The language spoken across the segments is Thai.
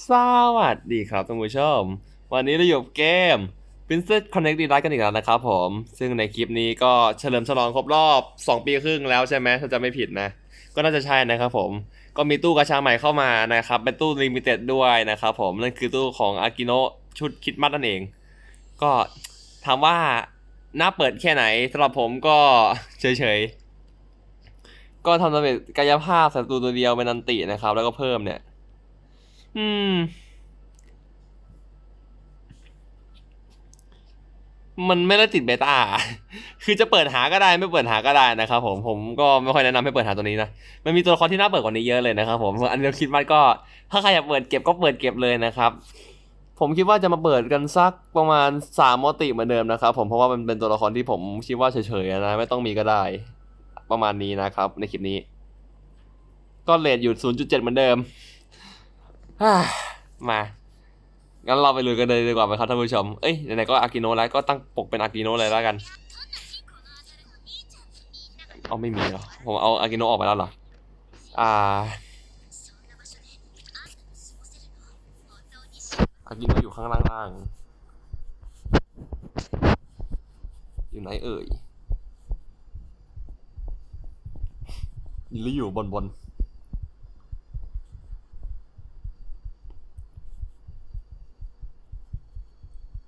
สวัสดีครับท่านผู้ชม วันนี้เราอยู่กับเกม Princess Connect d e l i g h t กันอีกแล้วนะครับผม ซึ่งในคลิปนี้ก็เฉลิมฉลองครบรอบ 2 ปีครึ่งแล้วใช่ไหมถ้าจะไม่ผิดนะ ก็น่าจะใช่นะครับผม ก็มีตู้กระชาใหม่เข้ามานะครับ เป็นตู้ลิมิเต็ดด้วยนะครับผม นั่นคือตู้ของอากิโนะชุดคิดมัดนั่นเอง ก็ถามว่าน่าเปิดแค่ไหนสำหรับผมก็เฉยๆ ก็ทำสำเร็จกายภาพศัตรูตัวเดียวเป็นอันตินะครับ แล้วก็เพิ่มเนี่ย อืม มันไม่ได้ติดเบต้า คือจะเปิดหาก็ได้ไม่เปิดหาก็ได้นะครับผม ผมก็ไม่ค่อยแนะนำให้เปิดหาตัวนี้นะ มันมีตัวละครที่น่าเปิดกว่านี้เยอะเลยนะครับผม อันเดียวคิดมันก็ ถ้าใครอยากเปิดเก็บก็เปิดเก็บเลยนะครับ ผมคิดว่าจะมาเปิดกันสักประมาณสามมติเหมือนเดิมนะครับ ผมเพราะว่ามันเป็นตัวละครที่ผมคิดว่าเฉยๆนะไม่ต้องมีก็ได้ ประมาณนี้นะครับ ในคลิปนี้ ก็เลทอยู่ 0.7 เหมือนเดิม มางั้นเราไปลุยกันเลยดีกว่าไหมครับท่านผู้ชม เอ้ยไหนๆก็อากิโนะแล้วก็ตั้งปกเป็นอากิโนะเลยแล้วกัน เอาไม่มีเหรอ ผมเอาอากิโนะออกไปแล้วเหรอ อ่า อากิโนะอยู่ข้างล่างๆ อยู่ไหนเอ่ยหรืออยู่บนบน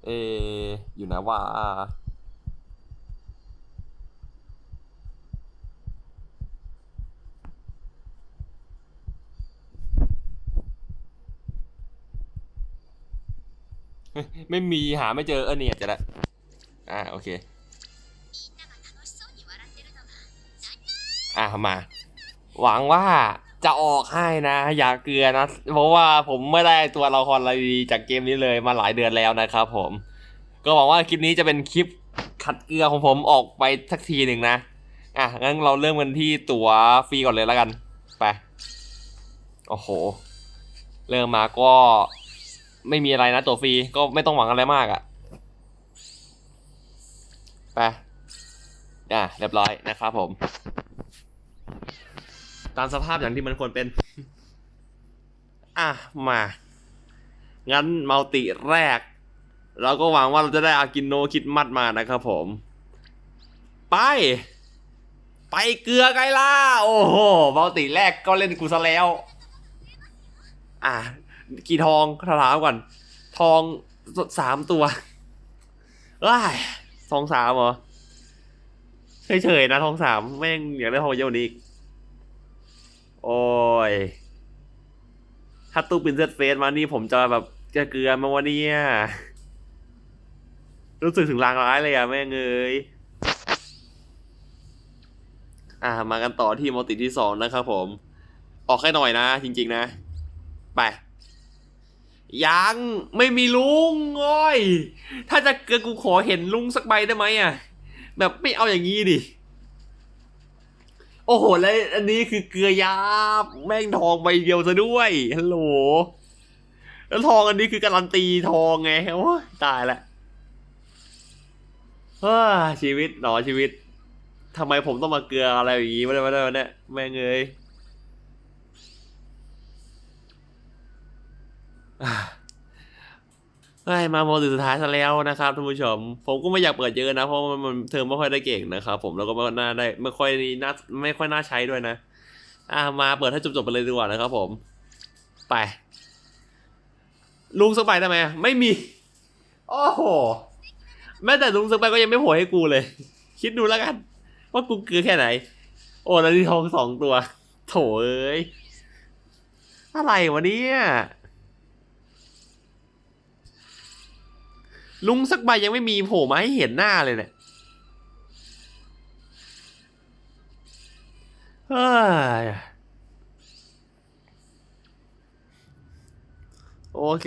เอ อยู่นะว่า ไม่มีหาไม่เจอเออเนี่ยจะละอ่าโอเค อะมา หวังว่า จะออกให้นะ อย่าเกลือนะ เพราะว่าผมไม่ได้ตัวละครอะไรดีจากเกมนี้เลยมาหลายเดือนแล้วนะครับผม ก็หวังว่าคลิปนี้จะเป็นคลิปขัดเกลือของผมออกไปสักทีหนึ่งนะ อะงั้นเราเริ่มกันที่ตั๋วฟรีก่อนเลยแล้วกัน ไปโอ้โห เริ่มมาก็ไม่มีอะไรนะตั๋วฟรีก็ไม่ต้องหวังอะไรมากอะ่ะไปอะเรียบร้อยนะครับผม ตามสภาพอย่างที่มันควรเป็น อะ มา งั้นมัลติแรก เราก็หวังว่าเราจะได้อากินโนคิดมัดมานะครับผม ไป ไปเกลือไกล่า โอ้โหมัลติแรกก็เล่นกูซะแล้ว อะ กี่ทองถามก่อน ทองสามตัวเอ้ยทองสามเหรอเฉยๆนะทองสามแม่งอยากได้ทองเยอะนี้อีก โอ้ย ถ้าตู้ปินเซตเฟสมานี่ผมจะแบบจะเกลือมาวะเนี่ยรู้สึกถึงลางร้ายเลยอะแม่เอ้ยอ่า มากันต่อที่มัลติที่สองนะครับผม ออกแค่หน่อยนะ จริง ๆ นะ ไป ยังไม่มีลุงโอ้ยถ้าจะเกลือกูขอเห็นลุงสักใบได้ไหมอะแบบไม่เอาอย่างนี้ดิ โอ้โห แล้วอันนี้คือเกลือยาบแม่งทองใบเดียวซะด้วย ฮัลโหล แล้วทองอันนี้คือการันตีทองไงโอ้ยตายละฮ้ชีวิตหนอชีวิตทำไมผมต้องมาเกลืออะไรอย่างงี้ไม่ได้ไม่ได้ไม่ได้แม่งเอ้ย เฮ้ยมาโมดิสุดท้ายซะแล้วนะครับท่านผู้ชม ผมก็ไม่อยากเปิดเยอะนะ เพราะมันมันเทอมไม่ค่อยได้เก่งนะครับผมแล้วก็ไม่น่าได้ไม่ค่อยน่าไม่ค่อยน่าใช้ด้วยนะ อ่ามาเปิดให้จบๆไปเลยดีกว่านะครับผม ไปลุงสักใบได้ไมไม่มี โอ้โห แม้แต่ลุงสักใบก็ยังไม่โผล่ให้กูเลย คิดดูแล้วกัน ว่ากูเกลือแค่ไหน โอ้แล้วที่ทองสองตัว โถเอ้ย อะไรวะเนี่ย ลุงสักใบยังไม่มีโผล่มาให้เห็นหน้าเลยเนี่ยเฮ้ยโอเค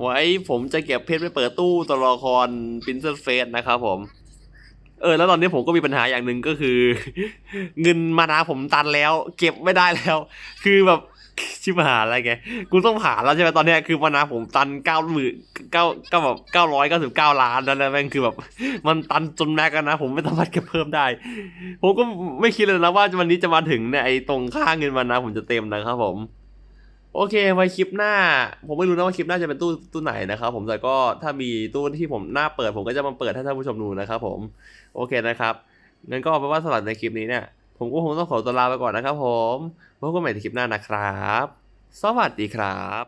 ไว้ผมจะเก็บเพชรไปเปิดตู้ตัวละคร Princess Face นะครับผม เออ แล้วตอนนี้ผมก็มีปัญหาอย่างหนึ่งก็คือ เงินมานาผมตันแล้ว เก็บไม่ได้แล้ว คือแบบ ชิบหาอะไรแก กูต้องผ่านแล้วใช่ไหมตอนนี้คือมานาผมตันเก้าหมื่นเก้าเก้าแบบเก้าร้อยเก้าสิบเก้าล้านนั่นแหละแม่งคือแบบ มันตันจนแม็กนะ ผมไม่สามารถเก็บเพิ่มได้ ผมก็ไม่คิดเลยนะว่าวันนี้จะมาถึงเนี่ยไอ้ตรงค่าเงินมานาผมจะเต็มนะครับผม โอเคไว้คลิปหน้า ผมไม่รู้นะว่าคลิปหน้าจะเป็นตู้ตู้ไหนนะครับผมแต่ก็ถ้ามีตู้ที่ผมหน้าเปิด ผมก็จะมาเปิดให้ท่านผู้ชมดูนะครับผม โอเคนะครับงั้นก็เอาไปว่าสลัดในคลิปนี้เนี่ย ผมก็คงต้องขอตัวลาไปก่อนนะครับผมพบกันใหม่ในคลิปหน้านะครับ สวัสดีครับ